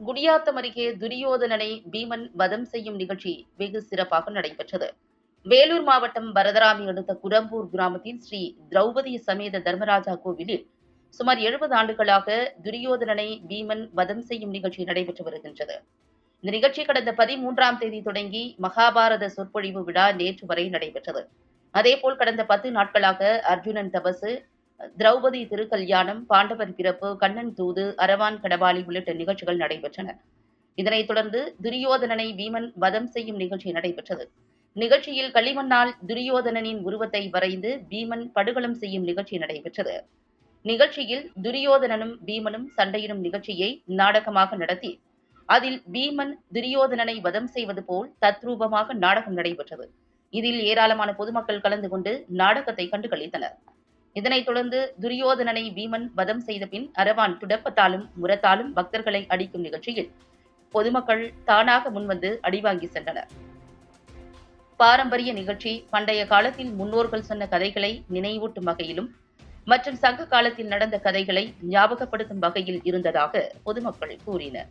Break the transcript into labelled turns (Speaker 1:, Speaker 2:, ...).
Speaker 1: குடியாத்தம் அருகே துரியோதனனை பீமன் வதம் செய்யும் நிகழ்ச்சி வெகு சிறப்பாக நடைபெற்றது. வேலூர் மாவட்டம் வரதராமி அடுத்த குரம்பூர் கிராமத்தின் ஸ்ரீ திரௌபதி சமேத தர்மராஜா கோவிலில் சுமார் எழுபது ஆண்டுகளாக துரியோதனனை பீமன் வதம் செய்யும் நிகழ்ச்சி நடைபெற்று வருகின்றது. இந்த நிகழ்ச்சி கடந்த பதிமூன்றாம் தேதி தொடங்கி மகாபாரத சொற்பொழிவு விழா நேற்று வரை நடைபெற்றது. அதேபோல் கடந்த பத்து நாட்களாக அர்ஜுனன் தபசு திரௌபதி திருக்கல்யாணம் பாண்டவர் பிறப்பு கண்ணன் தூது அரவான் கடவாளி உள்ளிட்ட நிகழ்ச்சிகள் நடைபெற்றன. இதனைத் தொடர்ந்து துரியோதனனை பீமன் வதம் செய்யும் நிகழ்ச்சி நடைபெற்றது. நிகழ்ச்சியில் களிமண்ணால் துரியோதனனின் உருவத்தை வரைந்து பீமன் படுகளம் செய்யும் நிகழ்ச்சி நடைபெற்றது. நிகழ்ச்சியில் துரியோதனனும் பீமனும் சண்டையிடும் நிகழ்ச்சியை நாடகமாக நடத்தி அதில் பீமன் துரியோதனனை வதம் செய்வது போல் தத்ரூபமாக நாடகம் நடைபெற்றது. இதில் ஏராளமான பொதுமக்கள் கலந்து கொண்டு நாடகத்தை கண்டுகளித்தனர். இதனைத் தொடர்ந்து துரியோதனனை பீமன் வதம் செய்த பின் அரவான் துடப்பத்தாலும் முரத்தாலும் பக்தர்களை அடிக்கும் நிகழ்ச்சியில் பொதுமக்கள் தானாக முன்வந்து அடிவாங்கி சென்றனர். பாரம்பரிய நிகழ்ச்சி பண்டைய காலத்தில் முன்னோர்கள் சொன்ன கதைகளை நினைவூட்டும் வகையிலும் மற்றும் சங்க காலத்தில் நடந்த கதைகளை ஞாபகப்படுத்தும் வகையில் இருந்ததாக பொதுமக்கள் கூறினர்.